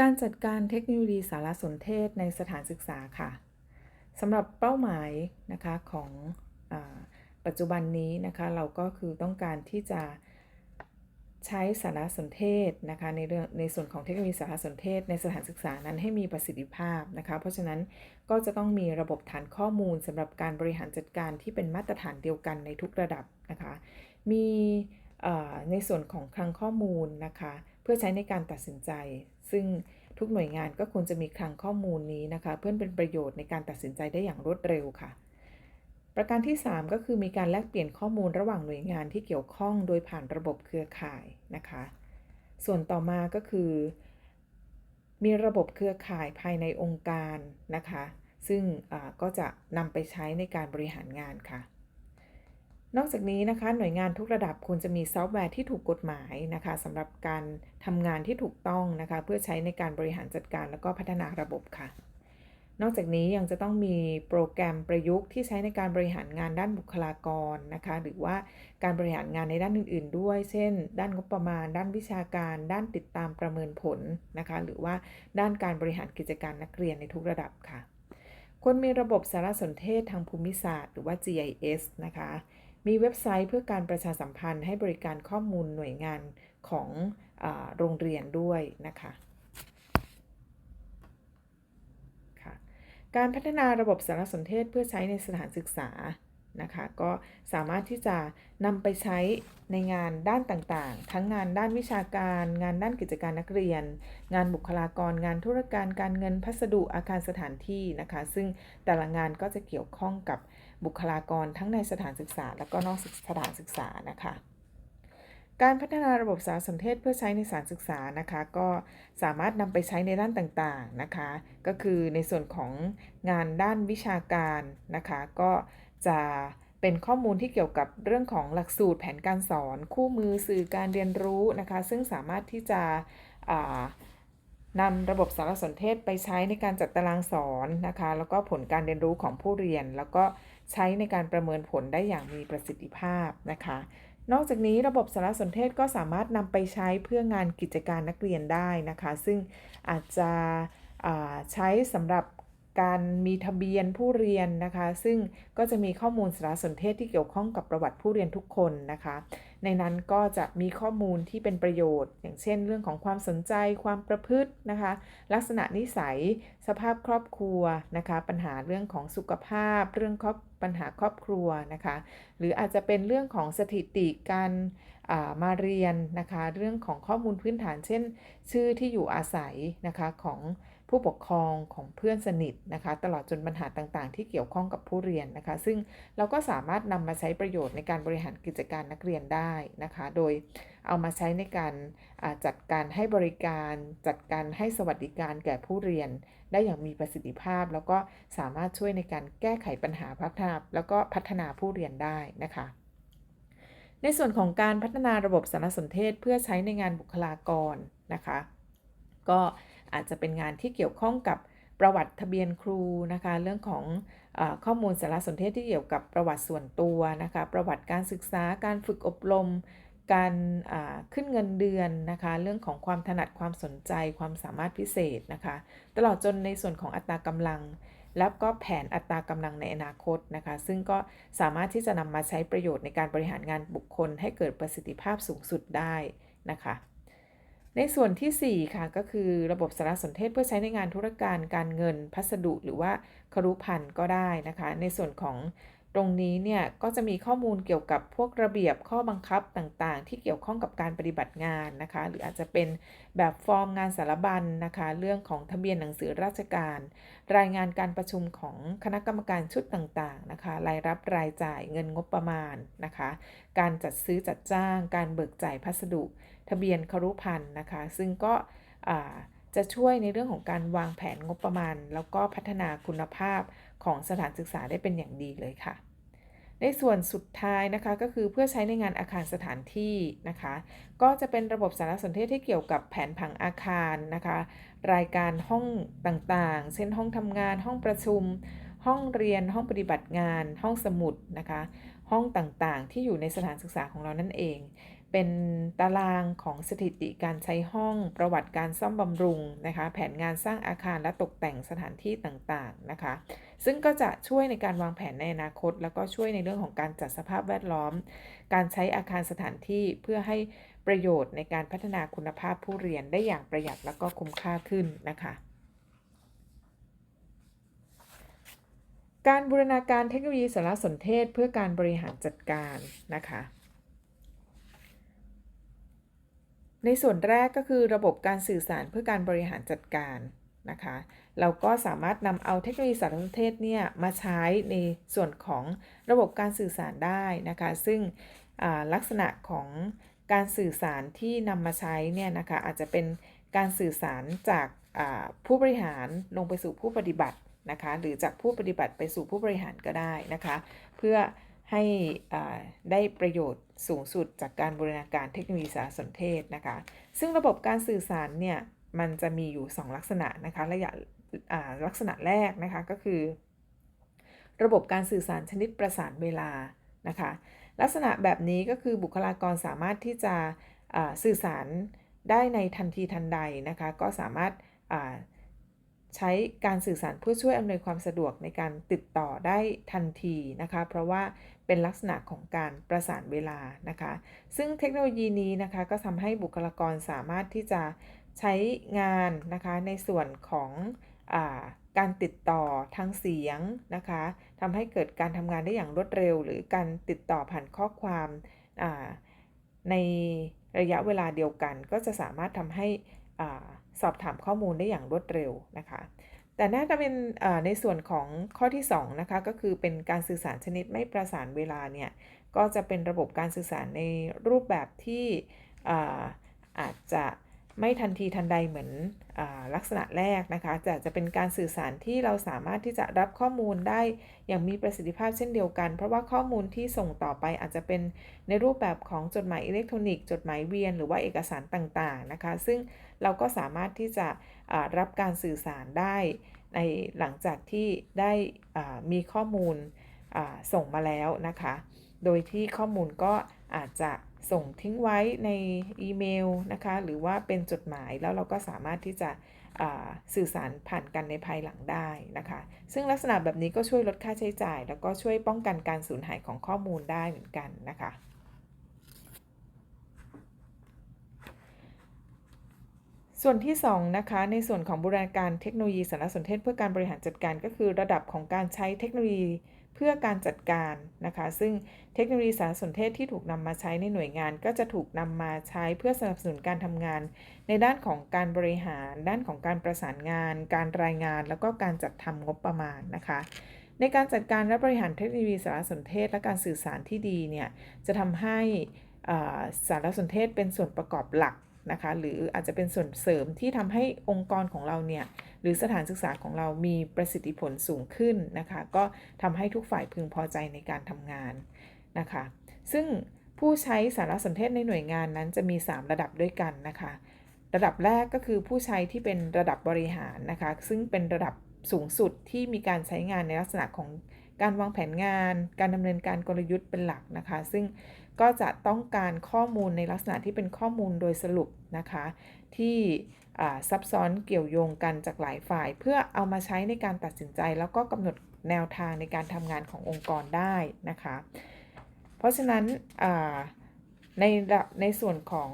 การจัดการเทคโนโลยีสารสนเทศในสถานศึกษาค่ะสำหรับเป้าหมายนะคะของอปัจจุบันนี้นะคะเราก็คือต้องการที่จะใช้สารสนเทศนะคะในเรื่องในส่วนของเทคโนโลยีสารสนเทศในสถานศึกษานั้นให้มีประสิทธิภาพนะคะ เพราะฉะนั้นก็จะต้องมีระบบฐานข้อมูลสำหรับการบริหารจัดการที่เป็นมาตรฐานเดียวกันในทุกระดับนะคะ มีในส่วนของคลังข้อมูลนะคะ เพื่อใช้ในการตัดสินใจ ซึ่งทุกหน่วยงานก็ควรจะมีคลังข้อมูลนี้นะคะ เพื่อเป็นประโยชน์ในการตัดสินใจได้อย่างรวดเร็วค่ะ ประการที่ 3 ก็คือมีการแลกเปลี่ยนข้อมูลระหว่างหน่วยงานที่เกี่ยวข้องโดยผ่านระบบเครือข่ายนะคะ ส่วนต่อมาก็คือ มีระบบเครือข่ายภายในองค์การนะคะ ซึ่งก็จะนำไปใช้ในการบริหารงานค่ะ นอกจากนี้นะคะหน่วยงานทุกระดับควรจะมีซอฟต์แวร์ที่ถูกกฎหมายนะคะสำหรับการทำงานที่ถูกต้องนะคะ เพื่อใช้ในการบริหารจัดการ แล้วก็พัฒนาระบบค่ะ นอกจากนี้ยังจะต้องมีโปรแกรมประยุกต์ที่ใช้ในการบริหารงานด้านบุคลากรนะคะ หรือว่าการบริหารงานในด้านอื่น ๆ ด้วย เช่น ด้านงบประมาณ ด้านวิชาการ ด้านติดตามประเมินผลนะคะ หรือว่าด้านการบริหารกิจการนักเรียนในทุกระดับค่ะควรมีระบบสารสนเทศทางภูมิศาสตร์ หรือว่า GIS นะคะ มีเว็บไซต์เพื่อการประชาสัมพันธ์ให้บริการข้อมูลหน่วยงานของอโรงเรียนด้วยนะคะค่ะการพัฒนาระบบสารสนเทศเพื่อใช้ในสถานศึกษานะคะก็สามารถที่จะนำไปใช้ในงานด้านต่างๆ ทั้งงานด้านวิชาการ งานด้านกิจการนักเรียน งานบุคลากร งานธุรการการเงินพัสดุอาคารสถานที่นะคะ ซึ่งแต่ละงานก็จะเกี่ยวข้องกับ บุคลากรทั้งในสถานศึกษา และก็นอกสถานศึกษานะคะการพัฒนาระบบสารสนเทศเพื่อใช้ในสารศึกษานะคะ ก็สามารถนำไปใช้ในด้านต่างๆนะคะ ก็คือในส่วนของงานด้านวิชาการนะคะ ก็จะเป็นข้อมูลที่เกี่ยวกับเรื่องของหลักสูตรแผนการสอน คู่มือสื่อการเรียนรู้นะคะ ซึ่งสามารถที่จะนำระบบสารสนเทศไปใช้ในการจัดตารางสอนนะคะ แล้วก็ผลการเรียนรู้ของผู้เรียน แล้วก็ ใช้ในการประเมินผลได้อย่างมีประสิทธิภาพนะคะ นอกจากนี้ระบบสารสนเทศก็สามารถนำไปใช้เพื่องานกิจการนักเรียนได้นะคะ ซึ่งอาจจะใช้สำหรับการมีทะเบียนผู้เรียนนะคะ ซึ่งก็จะมีข้อมูลสารสนเทศที่เกี่ยวข้องกับประวัติผู้เรียนทุกคนนะคะ ในนั้นก็จะมีข้อมูลที่เป็นประโยชน์ อย่างเช่น เรื่องของความสนใจ ความประพฤตินะคะ ลักษณะนิสัย สภาพครอบครัวนะคะ ปัญหาเรื่องของสุขภาพ เรื่องครอบปัญหาครอบครัวนะคะ หรืออาจจะเป็นเรื่องของสถิติการมาเรียนนะคะ เรื่องของข้อมูลพื้นฐาน เช่น ชื่อที่อยู่อาศัยนะคะของ ผู้ปกครองของเพื่อนสนิทนะคะ ตลอดจนปัญหาต่างๆ ที่เกี่ยวข้องกับผู้เรียนนะคะ ซึ่งเราก็สามารถนำมาใช้ประโยชน์ในการบริหารกิจการนักเรียนได้นะคะ โดยเอามาใช้ในการจัดการให้บริการ จัดการให้สวัสดิการแก่ผู้เรียน ได้อย่างมีประสิทธิภาพ แล้วก็สามารถช่วยในการแก้ไขปัญหาพัฒนาแล้วก็พัฒนาผู้เรียนได้นะคะในส่วนของการพัฒนาระบบสารสนเทศเพื่อใช้ในงานบุคลากรนะคะ ก็ อาจจะเป็นงานที่เกี่ยวข้องกับประวัติทะเบียนครูนะคะเรื่องของอข้อมูลสารสนเทศที่เกี่ยวกับประวัติส่วนตัวนะคะประวัติการศึกษาการฝึกอบรม การขึ้นเงินเดือนนะคะเรื่องของความถนัดความสนใจความสามารถพิเศษนะคะตลอดจนในส่วนของอัตรากำลัง แล้วก็แผนอัตรากำลังในอนาคตนะคะซึ่งก็สามารถที่จะนำมาใช้ประโยชน์ในการบริหารงานบุคคล ให้เกิดประสิทธิภาพสูงสุดได้นะคะ ในส่วนที่ 4 ค่ะ ก็คือระบบสารสนเทศเพื่อใช้ในงานธุรการการเงินพัสดุหรือว่าครุพันธ์ก็ได้นะคะ ในส่วนของตรงนี้เนี่ยก็จะมีข้อมูลเกี่ยวกับพวกระเบียบข้อบังคับต่างๆ ที่เกี่ยวข้องกับการปฏิบัติงานนะคะ หรืออาจจะเป็นแบบฟอร์มงานสารบัญนนะคะ เรื่องของทะเบียนหนังสือราชการ รายงานการประชุมของคณะกรรมการชุดต่างๆนะคะรายรับรายจ่ายเงินงบประมาณนะคะ การจัดซื้อจัดจ้าง การเบิกจ่ายพัสดุ ทะเบียนครุพันธ์นะคะ ซึ่งก็จะช่วยในเรื่องของการวางแผนงบประมาณ แล้วก็พัฒนาคุณภาพของสถานศึกษาได้เป็นอย่างดีเลยค่ะ ในส่วนสุดท้ายนะคะก็คือเพื่อใช้ในงานอาคารสถานที่นะคะ ก็จะเป็นระบบสารสนเทศที่เกี่ยวกับแผนผังอาคารนะคะ รายการห้องต่างๆ เช่นห้องทำงาน ห้องประชุม ห้องเรียน ห้องปฏิบัติงาน ห้องสมุดนะคะ ห้องต่างๆ ที่อยู่ในสถานศึกษาของเรานั่นเอง เป็นตารางของสถิติการใช้ห้องประวัติการซ่อมบำรุงนะคะ แผนงานสร้างอาคารและตกแต่งสถานที่ต่างๆนะคะ ซึ่งก็จะช่วยในการวางแผนในอนาคต แล้วก็ช่วยในเรื่องของการจัดสภาพแวดล้อม การใช้อาคารสถานที่เพื่อให้ประโยชน์ในการพัฒนาคุณภาพผู้เรียนได้อย่างประหยัดแล้วก็คุ้มค่าขึ้นนะคะการบูรณาการเทคโนโลยีสารสนเทศเพื่อการบริหารจัดการนะคะ ในส่วนแรกก็คือระบบการสื่อสารเพื่อการบริหารจัดการนะคะ เราก็สามารถนำเอาเทคโนโลยีสารสนเทศเนี่ยมาใช้ในส่วนของระบบการสื่อสารได้นะคะ ซึ่งลักษณะของการสื่อสารที่นำมาใช้เนี่ยนะคะอาจจะเป็นการสื่อสารจากผู้บริหารลงไปสู่ผู้ปฏิบัตินะคะ หรือจากผู้ปฏิบัติไปสู่ผู้บริหารก็ได้นะคะ เพื่อ ให้ได้ประโยชน์สูงสุดจากการบูรณาการเทคโนโลยีสารสนเทศนะคะ ซึ่งระบบการสื่อสารเนี่ยมันจะมีอยู่ 2 ลักษณะนะคะระยะลักษณะแรกนะคะก็คือ ระบบการสื่อสารชนิดประสานเวลานะคะ ลักษณะแบบนี้ก็คือบุคลากรสามารถที่จะสื่อสารได้ในทันทีทันใดนะคะ ก็สามารถ ใช้การสื่อสารเพื่อช่วยอำนวยความสะดวกในการติดต่อได้ทันทีนะคะ เพราะว่าเป็นลักษณะของการประสานเวลานะคะ ซึ่งเทคโนโลยีนี้นะคะก็ทำให้บุคลากรสามารถที่จะใช้งานนะคะในส่วนของอการติดต่อทางเสียงนะคะทำให้เกิดการทำงานได้อย่างรวดเร็ว หรือการติดต่อผ่านข้อความในระยะเวลาเดียวกัน ก็จะสามารถทำให้ สอบถามข้อมูลได้อย่างรวดเร็วนะคะ แต่น่าจะเป็นในส่วนของข้อที่2นะคะก็คือเป็นการสื่อสารชนิดไม่ประสานเวลาเนี่ยก็จะเป็นระบบการสื่อสารในรูปแบบที่อาจจะ ไม่ทันทีทันใดเหมือนอลักษณะแรกนะคะแต่จะเป็นการสื่อสารที่เราสามารถที่จะรับข้อมูลได้อย่างมีประสิทธิภาพเช่นเดียวกัน เพราะว่าข้อมูลที่ส่งต่อไปอาจจะเป็นในรูปแบบของจดหมายอิเล็กทรอนิกส์จดหมายเวียน หรือว่าเอกสารต่างๆนะคะซึ่งเราก็สามารถที่จะรับการสื่อสารได้ในหลังจากที่ได้มีข้อมูลส่งมาแล้วนะคะ โดยที่ข้อมูลก็อาจจะ ส่งทิ้งไว้ในอีเมลนะคะหรือว่าเป็นจดหมายแล้วเราก็สามารถที่จะสื่อสารผ่านกันในภายหลังได้นะคะ ซึ่งลักษณะแบบนี้ก็ช่วยลดค่าใช้จ่าย แล้วก็ช่วยป้องกันการสูญหายของข้อมูลได้เหมือนกันนะคะ ส่วนที่2นะคะในส่วนของบูรณาการเทคโนโลยีสารสนเทศเพื่อการบริหารจัดการก็คือระดับของการใช้เทคโนโลยี เพื่อการจัดการนะคะ ซึ่งเทคโนโลยีสารสนเทศที่ถูกนำมาใช้ในหน่วยงาน ก็จะถูกนำมาใช้เพื่อสนับสนุนการทำงาน ในด้านของการบริหาร ด้านของการประสานงาน การรายงาน แล้วก็การจัดทำงบประมาณนะคะ ในการจัดการและบริหารเทคโนโลยีสารสนเทศ และการสื่อสารที่ดีเนี่ยจะทำให้สารสนเทศเป็นส่วนประกอบหลัก นะคะหรืออาจจะเป็นส่วนเสริมที่ทำให้องค์กรของเราเนี่ยหรือสถานศึกษาของเรามีประสิทธิผลสูงขึ้นนะคะก็ทำให้ทุกฝ่ายพึงพอใจในการทำงานนะคะซึ่งผู้ใช้สารสนเทศในหน่วยงานนั้นจะมี 3 ระดับด้วยกันนะคะระดับแรกก็คือผู้ใช้ที่เป็นระดับบริหารนะคะซึ่งเป็นระดับสูงสุดที่มีการใช้งานในลักษณะของการวางแผนงาน การดำเนินการกลยุทธ์เป็นหลักนะคะ ซึ่ง ก็จะต้องการข้อมูลในลักษณะที่เป็นข้อมูลโดยสรุปนะคะ ที่ซับซ้อนเกี่ยวโยงกันจากหลายฝ่าย เพื่อเอามาใช้ในการตัดสินใจ แล้วก็กำหนดแนวทางในการทำงานขององค์กรได้นะคะ เพราะฉะนั้นในในส่วนของ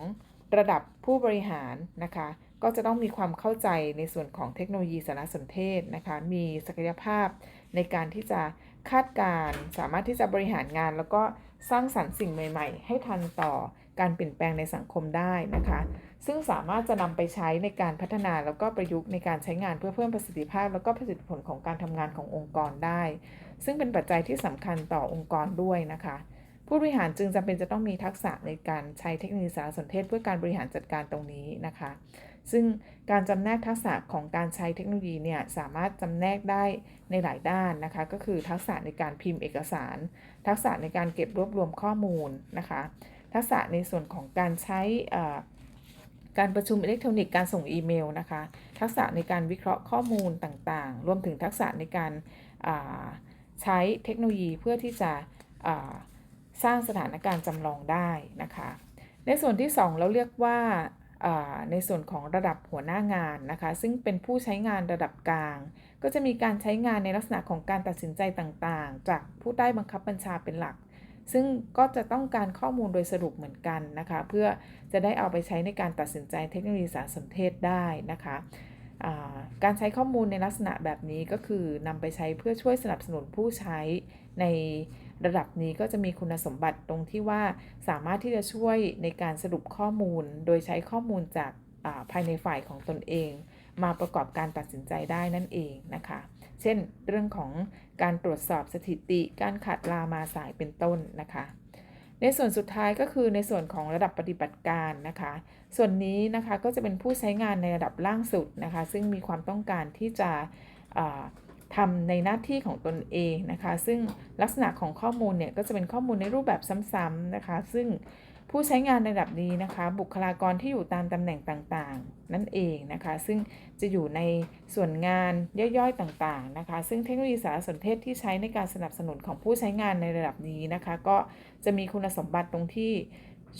ระดับผู้บริหารนะคะ ก็จะต้องมีความเข้าใจในส่วนของเทคโนโลยีสารสนเทศนะคะ มีศักยภาพในการที่จะ คาดการ สามารถที่จะบริหารงาน แล้วก็สร้างสรรค์สิ่งใหม่ ๆ ให้ทันต่อการเปลี่ยนแปลงในสังคมได้นะคะ ซึ่งสามารถจะนำไปใช้ในการพัฒนาแล้วก็ประยุกต์ในการใช้งานเพื่อเพิ่มประสิทธิภาพ แล้วก็ประสิทธิผลของการทำงานขององค์กรได้ ซึ่งเป็นปัจจัยที่สำคัญต่อองค์กรด้วยนะคะ ผู้บริหารจึงจำเป็นจะต้องมีทักษะในการใช้เทคโนโลยีสารสนเทศ เพื่อการบริหารจัดการตรงนี้นะคะ ซึ่งการจำแนกทักษะของการใช้เทคโนโลยีเนี่ยสามารถจำแนกได้ในหลายด้านนะคะ ก็คือทักษะในการพิมพ์เอกสาร ทักษะในการเก็บรวบรวมข้อมูลนะคะ ทักษะในส่วนของการใช้การประชุมอิเล็กทรอนิกส์การส่งอีเมลนะคะ ทักษะในการวิเคราะห์ข้อมูลต่างๆ รวมถึงทักษะในการใช้เทคโนโลยีเพื่อที่จะสร้างสถานการณ์จำลองได้นะคะ ในส่วนที่ 2 เราเรียกว่าอ่า ในส่วนของระดับหัวหน้างานนะคะ ซึ่งเป็นผู้ใช้งานระดับกลาง ก็จะมีการใช้งานในลักษณะของการตัดสินใจต่างๆ จากผู้ใต้บังคับบัญชาเป็นหลัก ซึ่งก็จะต้องการข้อมูลโดยสรุปเหมือนกันนะคะ เพื่อจะได้เอาไปใช้ในการตัดสินใจเทคโนโลยีสารสนเทศได้นะคะ การใช้ข้อมูลในลักษณะแบบนี้ก็คือนำไปใช้เพื่อช่วยสนับสนุนผู้ใช้ในระดับนี้ก็จะมีคุณสมบัติตรงที่ว่าสามารถที่จะช่วยในการสรุปข้อมูล โดยใช้ข้อมูลจากาภายในฝ่ายของตนเอง มาประกอบการตัดสินใจได้นั่นเองนะคะ เช่น เรื่องของการตรวจสอบสถิติ การขาดลามาสายเป็นต้นนะคะ ในส่วนสุดท้ายก็คือในส่วนของระดับปฏิบัติการนะคะ ส่วนนี้นะคะก็จะเป็นผู้ใช้งานในระดับล่างสุดนะคะ ซึ่งมีความต้องการที่จะทำในหน้าที่ของตนเองนะคะ ซึ่งลักษณะของข้อมูลเนี่ยก็จะเป็นข้อมูลในรูปแบบซ้ำๆนะคะ ซึ่ง ผู้ใช้งานในระดับนี้นะคะ บุคลากรที่อยู่ตามตำแหน่งต่างๆ นั่นเองนะคะ ซึ่งจะอยู่ในส่วนงานย่อยๆต่างๆนะคะ ซึ่งเทคโนโลยีสารสนเทศที่ใช้ในการสนับสนุนของผู้ใช้งานในระดับนี้นะคะ ก็จะมีคุณสมบัติตรงที่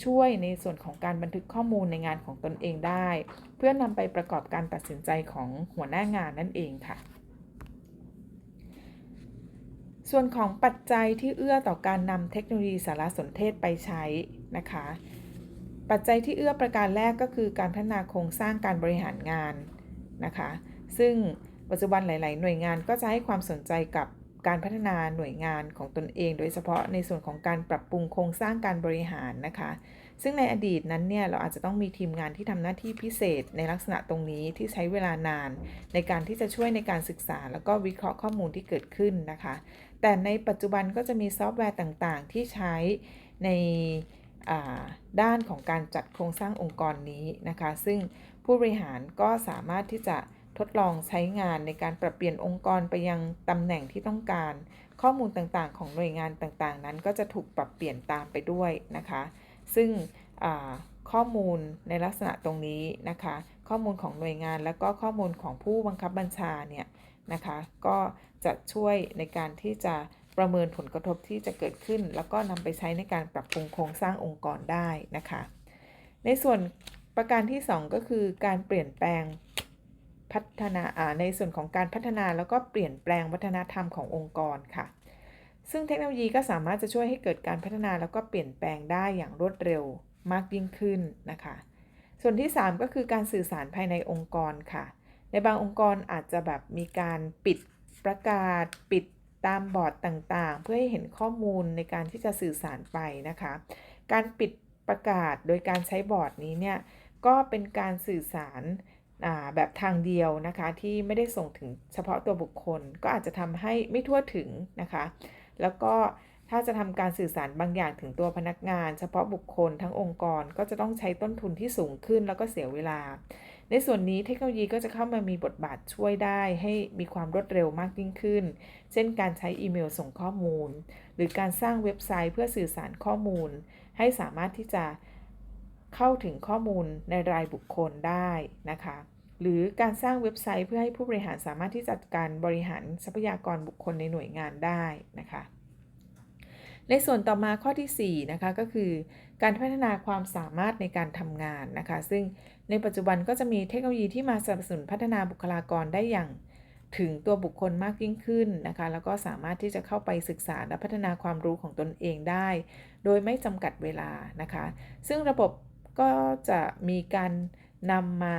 ช่วยในส่วนของการบันทึกข้อมูลในงานของตนเองได้ เพื่อนำไปประกอบการตัดสินใจของหัวหน้างานนั่นเองค่ะ ส่วนของปัจจัยที่เอื้อต่อการนำเทคโนโลยีสารสนเทศไปใช้นะคะ ปัจจัยที่เอื้อประการแรกก็คือการพัฒนาโครงสร้างการบริหารงานนะคะ ซึ่งปัจจุบันหลาย ๆ หน่วยงานก็จะให้ความสนใจกับการพัฒนาหน่วยงานของตนเอง โดยเฉพาะในส่วนของการปรับปรุงโครงสร้างการบริหารนะคะ ซึ่งในอดีตนั้นเนี่ยเราอาจจะต้องมีทีมงานที่ทำหน้าที่พิเศษในลักษณะตรงนี้ที่ใช้เวลานาน ในการที่จะช่วยในการศึกษา แล้วก็วิเคราะห์ข้อมูลที่เกิดขึ้นนะคะ แต่ในปัจจุบันก็จะมีซอฟต์แวร์ต่างๆ ที่ใช้ในด้านของการจัดโครงสร้างองค์กรนี้นะคะ ซึ่งผู้บริหารก็สามารถที่จะทดลองใช้งานในการปรับเปลี่ยนองค์กรไปยังตำแหน่งที่ต้องการ ข้อมูลต่างๆ ของหน่วยงานต่างๆ นั้นก็จะถูกปรับเปลี่ยนตามไปด้วยนะคะ ซึ่งข้อมูลในลักษณะตรงนี้นะคะ ข้อมูลของหน่วยงานแล้วก็ข้อมูลของผู้บังคับบัญชาเนี่ย นะคะ ก็จะช่วยในการที่จะประเมินผลกระทบที่จะเกิดขึ้น แล้วก็นำไปใช้ในการปรับปรุงโครงสร้างองค์กรได้นะคะ ในส่วนประการที่ 2 ก็คือการเปลี่ยนแปลงพัฒนาในส่วนของการพัฒนาแล้วก็เปลี่ยนแปลงวัฒนธรรมขององค์กรค่ะ ซึ่งเทคโนโลยีก็สามารถจะช่วยให้เกิดการพัฒนาแล้วก็เปลี่ยนแปลงได้อย่างรวดเร็วมากยิ่งขึ้นนะคะ ส่วนที่ 3 ก็คือการสื่อสารภายในองค์กรค่ะ ในบางองค์กรอาจจะแบบมีการปิดประกาศปิดตามบอร์ดต่างๆ เพื่อให้เห็นข้อมูลในการที่จะสื่อสารไปนะคะ การปิดประกาศโดยการใช้บอร์ดนี้เนี่ยก็เป็นการสื่อสารแบบทางเดียวนะคะที่ไม่ได้ส่งถึงเฉพาะตัวบุคคล ก็อาจจะทำให้ไม่ทั่วถึงนะคะ แล้วก็ถ้าจะทำการสื่อสารบางอย่างถึงตัวพนักงาน เฉพาะบุคคลทั้งองค์กรก็จะต้องใช้ต้นทุนที่สูงขึ้นแล้วก็เสียเวลา ในส่วนนี้เทคโนโลยีก็จะเข้ามามีบทบาทช่วยได้ให้มีความรวดเร็วมากยิ่งขึ้น เช่นการใช้อีเมลส่งข้อมูล หรือการสร้างเว็บไซต์เพื่อสื่อสารข้อมูล ให้สามารถที่จะเข้าถึงข้อมูลในรายบุคคลได้นะคะ หรือการสร้างเว็บไซต์เพื่อให้ผู้บริหารสามารถที่จัดการบริหารทรัพยากรบุคคลในหน่วยงานได้นะคะ ในส่วนต่อมาข้อที่4นะคะก็คือ การพัฒนาความสามารถในการทำงานนะคะ ซึ่งในปัจจุบันก็จะมีเทคโนโลยีที่มาสนับสนุนพัฒนาบุคลากรได้อย่างถึงตัวบุคคลมากยิ่งขึ้นนะคะ แล้วก็สามารถที่จะเข้าไปศึกษาและพัฒนาความรู้ของตนเองได้ โดยไม่จำกัดเวลานะคะ ซึ่งระบบก็จะมีการนำมา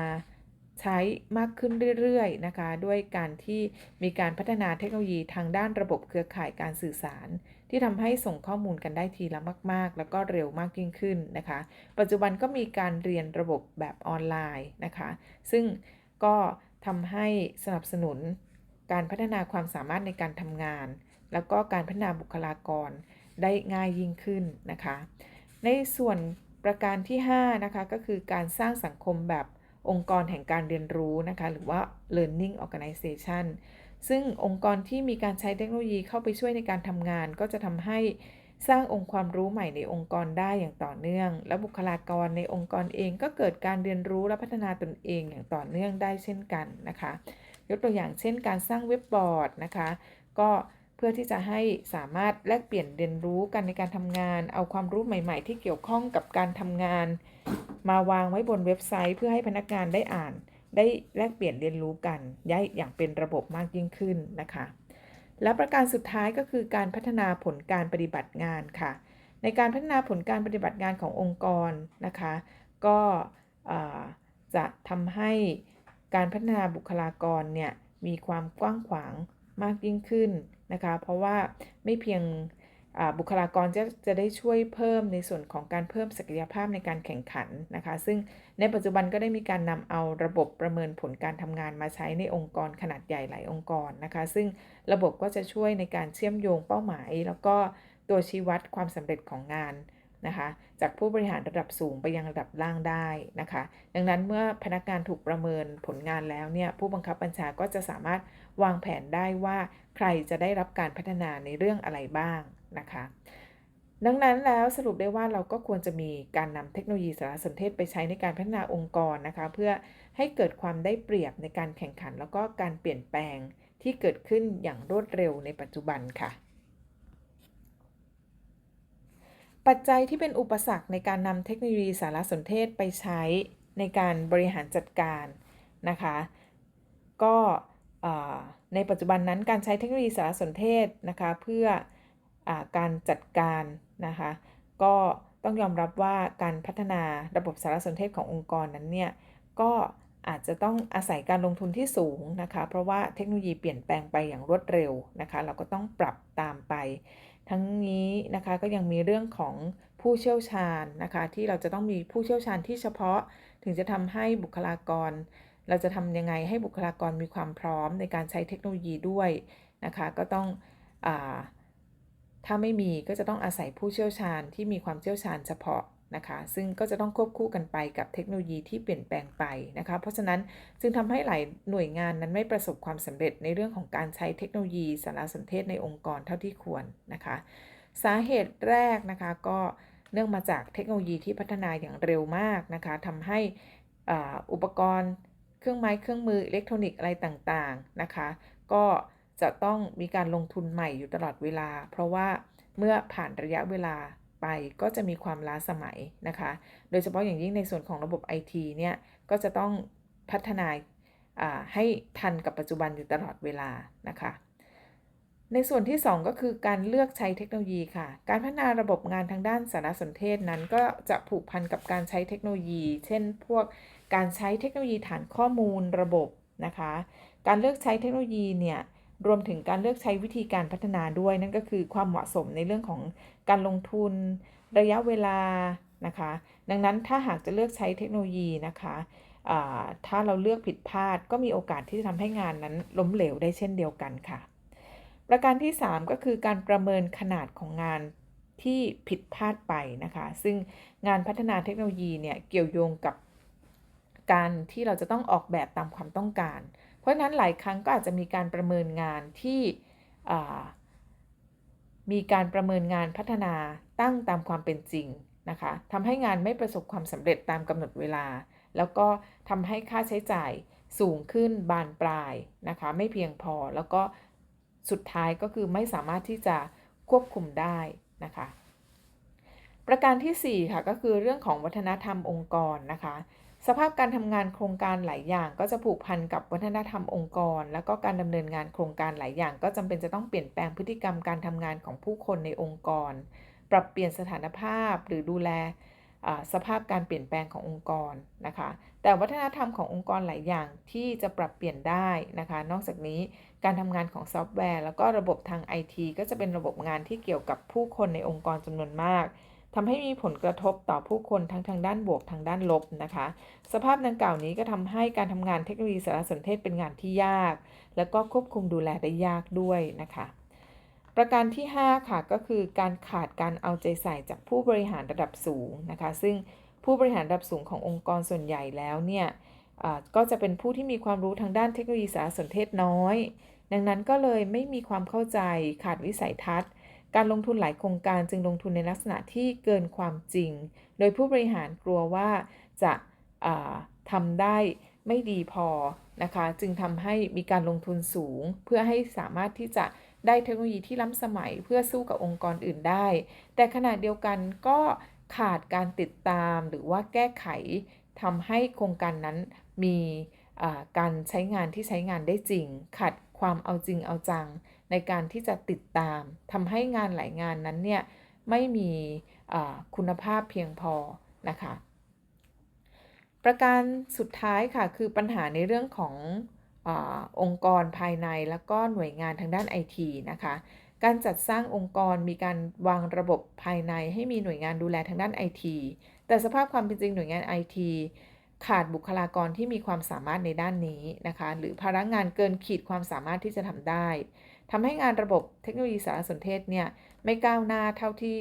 ใช้มากขึ้นเรื่อยๆนะคะ ด้วยการที่มีการพัฒนาเทคโนโลยีทางด้านระบบเครือข่ายการสื่อสาร ที่ทำให้ส่งข้อมูลกันได้ทีละมาก ๆ แล้วก็เร็วมากยิ่งขึ้นนะคะ ปัจจุบันก็มีการเรียนระบบแบบออนไลน์นะคะ ซึ่งก็ทำให้สนับสนุนการพัฒนาความสามารถในการทำงาน แล้วก็การพัฒนาบุคลากรได้ง่ายยิ่งขึ้นนะคะ ในส่วนประการที่ 5 นะคะ ก็คือการสร้างสังคมแบบองค์กรแห่งการเรียนรู้นะคะ หรือว่า learning organization ซึ่งองค์กรที่มีการใช้เทคโนโลยีเข้าไปช่วยในการทำงาน ก็จะทำให้สร้างองค์ความรู้ใหม่ในองค์กรได้อย่างต่อเนื่อง และบุคลากรในองค์กรเองก็เกิดการเรียนรู้และพัฒนาตนเองอย่างต่อเนื่องได้เช่นกันนะคะ ยกตัวอย่างเช่น การสร้างเว็บบอร์ดนะคะ ก็เพื่อที่จะให้สามารถแลกเปลี่ยนเรียนรู้กันในการทำงาน เอาความรู้ใหม่ ๆ ที่เกี่ยวข้องกับการทำงาน มาวางไว้บนเว็บไซต์ เพื่อให้พนักงานได้อ่าน ได้แลกเปลี่ยนเรียนรู้กันย้ายอย่างเป็นระบบมากยิ่งขึ้นนะคะ และประการสุดท้ายก็คือการพัฒนาผลการปฏิบัติงานค่ะ ในการพัฒนาผลการปฏิบัติงานขององค์กรนะคะ ก็จะทำให้การพัฒนาบุคลากรเนี่ยมีความกว้างขวางมากยิ่งขึ้นนะคะ เพราะว่าไม่เพียง บุคลากรจะจะได้ช่วยเพิ่มในส่วนของการเพิ่มศักยภาพในการแข่งขันนะคะ ซึ่งในปัจจุบันก็ได้มีการนำเอาระบบประเมินผลการทำงานมาใช้ในองค์กรขนาดใหญ่หลายองค์กรนะคะ ซึ่งระบบก็จะช่วยในการเชื่อมโยงเป้าหมาย แล้วก็ตัวชี้วัดความสำเร็จของงานนะคะ จากผู้บริหารระดับสูงไปยังระดับล่างได้นะคะ ดังนั้นเมื่อพนักงานถูกประเมินผลงานแล้วเนี่ยผู้บังคับบัญชาก็จะสามารถวางแผนได้ว่า ใครจะได้รับการพัฒนาในเรื่องอะไรบ้าง นะคะ ดังนั้นแล้วสรุปได้ว่าเราก็ควรจะมีการนำเทคโนโลยีสารสนเทศไปใช้ในการพัฒนาองค์กรนะคะ เพื่อให้เกิดความได้เปรียบในการแข่งขัน แล้วก็การเปลี่ยนแปลงที่เกิดขึ้นอย่างรวดเร็วในปัจจุบันค่ะปัจจัยที่เป็นอุปสรรคในการนำเทคโนโลยีสารสนเทศไปใช้ในการบริหารจัดการนะคะ ก็ในปัจจุบันนั้นการใช้เทคโนโลยีสารสนเทศนะคะ เพื่ออ การจัดการนะคะ ก็ต้องยอมรับว่าการพัฒนาระบบสารสนเทศขององค์กรนั้นเนี่ยก็อาจจะต้องอาศัยการลงทุนที่สูงนะคะ เพราะว่าเทคโนโลยีเปลี่ยนแปลงไปอย่างรวดเร็วนะคะ เราก็ต้องปรับตามไป ทั้งนี้นะคะก็ยังมีเรื่องของผู้เชี่ยวชาญนะคะ ที่เราจะต้องมีผู้เชี่ยวชาญที่เฉพาะ ถึงจะทำให้บุคลากร เราจะทำยังไงให้บุคลากรมีความพร้อมในการใช้เทคโนโลยีด้วยนะคะ ก็ต้องอ ถ้าไม่มีก็จะต้องอาศัยผู้เชี่ยวชาญที่มีความเชี่ยวชาญเฉพาะนะคะ ซึ่งก็จะต้องควบคู่กันไปกับเทคโนโลยีที่เปลี่ยนแปลงไปนะคะ เพราะฉะนั้นจึงทำให้หลายหน่วยงานนั้นไม่ประสบความสำเร็จในเรื่องของการใช้เทคโนโลยีสารสนเทศในองค์กรเท่าที่ควรนะคะ สาเหตุแรกนะคะก็เนื่องมาจากเทคโนโลยีที่พัฒนาอย่างเร็วมากนะคะทำให้อุปกรณ์ เครื่องไม้เครื่องมืออิเล็กทรอนิกส์อะไรต่างๆนะคะ ก็ จะต้องมีการลงทุนใหม่อยู่ตลอดเวลา เพราะว่าเมื่อผ่านระยะเวลาไปก็จะมีความล้าสมัยนะคะ โดยเฉพาะอย่างยิ่งในส่วนของระบบ IT เนี่ย ก็จะต้องพัฒนาให้ทันกับปัจจุบันอยู่ตลอดเวลานะคะ ในส่วนที่ 2 ก็คือการเลือกใช้เทคโนโลยีค่ะ การพัฒนาระบบงานทางด้านสารสนเทศนั้นก็จะผูกพันกับการใช้เทคโนโลยี เช่น พวกการใช้เทคโนโลยีฐานข้อมูลระบบนะคะ การเลือกใช้เทคโนโลยีเนี่ย รวมถึงการเลือกใช้วิธีการพัฒนาด้วย นั่นก็คือความเหมาะสมในเรื่องของการลงทุน ระยะเวลานะคะ ดังนั้นถ้าหากจะเลือกใช้เทคโนโลยีนะคะถ้าเราเลือกผิดพลาดก็มีโอกาสที่จะทำให้งานนั้นล้มเหลวได้เช่นเดียวกันค่ะ ประการที่ 3 ก็คือการประเมินขนาดของงานที่ผิดพลาดไปนะคะ ซึ่งงานพัฒนาเทคโนโลยีเนี่ยเกี่ยวโยงกับการที่เราจะต้องออกแบบตามความต้องการ ราะนั้นหลายครั้งก็อาจจะมีการประเมินงานที่มีการประเมินงานพัฒนาตั้งตามความเป็นจริงนะคะทำให้งานไม่ประสบความสำเร็จตามกำหนดเวลา แล้วก็ทำให้ค่าใช้จ่ายสูงขึ้นบานปลายนะคะไม่เพียงพอแล้วก็สุดท้ายก็คือไม่สามารถที่จะควบคุมได้นะคะ ประการที่ 4 ค่ะ ก็คือเรื่องของวัฒนธรรมองค์กรนะคะ สภาพการทำงานโครงการหลายอย่างก็จะผูกพันกับวัฒนธรรมองค์กร แล้วก็การดำเนินงานโครงการหลายอย่าง ก็จำเป็นจะต้องเปลี่ยนแปลงพฤติกรรมการทำงานของผู้คนในองค์กร ปรับเปลี่ยนสถานภาพหรือดูแลสภาพการเปลี่ยนแปลงขององค์กรนะคะ แต่วัฒนธรรมขององค์กรหลายอย่างที่จะปรับเปลี่ยนได้นะคะ นอกจากนี้การทำงานของซอฟต์แวร์ แล้วก็ระบบทาง IT ก็จะเป็นระบบงานที่เกี่ยวกับผู้คนในองค์กรจำนวนมาก ทำให้มีผลกระทบต่อผู้คนทั้งทางด้านบวกทางด้านลบนะคะ สภาพดังกล่าวนี้ก็ทำให้การทำงานเทคโนโลยีสารสนเทศเป็นงานที่ยาก แล้วก็ควบคุมดูแลได้ยากด้วยนะคะ ประการที่ 5 ค่ะก็คือการขาดการเอาใจใส่จากผู้บริหารระดับสูงนะคะ ซึ่งผู้บริหารระดับสูงขององค์กรส่วนใหญ่แล้วเนี่ยก็จะเป็นผู้ที่มีความรู้ทางด้านเทคโนโลยีสารสนเทศน้อย ดังนั้นก็เลยไม่มีความเข้าใจขาดวิสัยทัศน์ การลงทุนหลายโครงการจึงลงทุนในลักษณะที่เกินความจริง โดยผู้บริหารกลัวว่าจะทำได้ไม่ดีพอนะคะ จึงทำให้มีการลงทุนสูง เพื่อให้สามารถที่จะได้เทคโนโลยีที่ล้ำสมัยเพื่อสู้กับองค์กรอื่นได้ แต่ขณะเดียวกันก็ขาดการติดตามหรือว่าแก้ไขทำให้โครงการนั้นมีการใช้งานที่ใช้งานได้จริงขัดความเอาจริงเอาจัง ในการที่จะติดตามทำให้งานหลายงานนั้นเนี่ยไม่มีคุณภาพเพียงพอนะคะ ประการสุดท้ายค่ะคือปัญหาในเรื่องของอองค์กรภายในแล้วก็หน่วยงานทางด้าน IT นะคะการจัดสร้างองค์กรมีการวางระบบภายในให้มีหน่วยงานดูแลทางด้าน IT แต่สภาพความเป็นจริงหน่วยงาน IT ขาดบุคลากรที่มีความสามารถในด้านนี้นะคะ หรือภาระงานเกินขีดความสามารถที่จะทำได้ทำให้งานระบบเทคโนโลยีสารสนเทศเนี่ยไม่ก้าวหน้าเท่าที่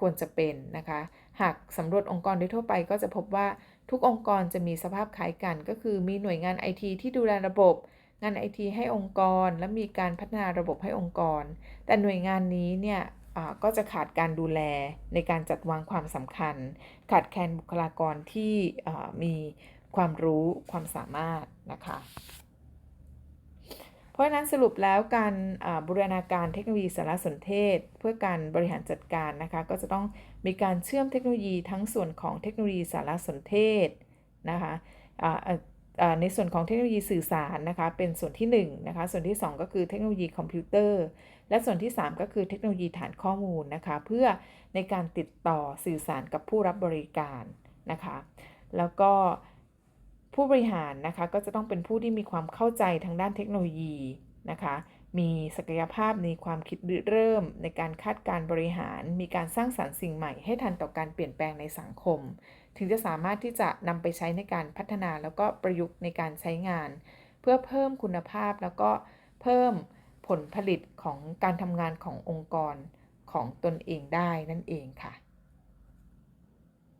ควรจะเป็นนะคะ หากสำรวจองค์กรโดยทั่วไปก็จะพบว่าทุกองค์กรจะมีสภาพคล้ายกัน ก็คือมีหน่วยงาน IT ที่ดูแลระบบ งาน IT ให้องค์กร และมีการพัฒนาระบบให้องค์กร แต่หน่วยงานนี้เนี่ย ก็จะขาดการดูแลในการจัดวางความสำคัญ ขาดแคลนบุคลากรที่มีความรู้ความสามารถนะคะเพราะฉะนั้นสรุปแล้วการบูรณาการเทคโนโลยีสารสนเทศ เพื่อการบริหารจัดการนะคะก็จะต้องมีการเชื่อมเทคโนโลยีทั้งส่วนของเทคโนโลยีสารสนเทศนะคะ ในส่วนของเทคโนโลยีสื่อสารนะคะเป็นส่วนที่1นะคะส่วนที่ 2 ก็คือเทคโนโลยีคอมพิวเตอร์ และส่วนที่ 3 ก็คือเทคโนโลยีฐานข้อมูลนะคะเพื่อในการติดต่อสื่อสารกับผู้รับบริการนะคะแล้วก็ผู้บริหารนะคะก็จะต้องเป็นผู้ที่มีความเข้าใจทางด้านเทคโนโลยีนะคะมีศักยภาพในความคิดริเริ่ม ในการคาดการบริหาร มีการสร้างสารรค์สิ่งใหม่ให้ทันต่อการเปลี่ยนแปลงในสังคม ถึงจะสามารถที่จะนำไปใช้ในการพัฒนาแล้วก็ประยุกต์ในการใช้งาน เพื่อเพิ่มคุณภาพแล้วก็เพิ่มผลผลิตของการทำงานขององค์กรของตนเองได้นั่นเองค่ะ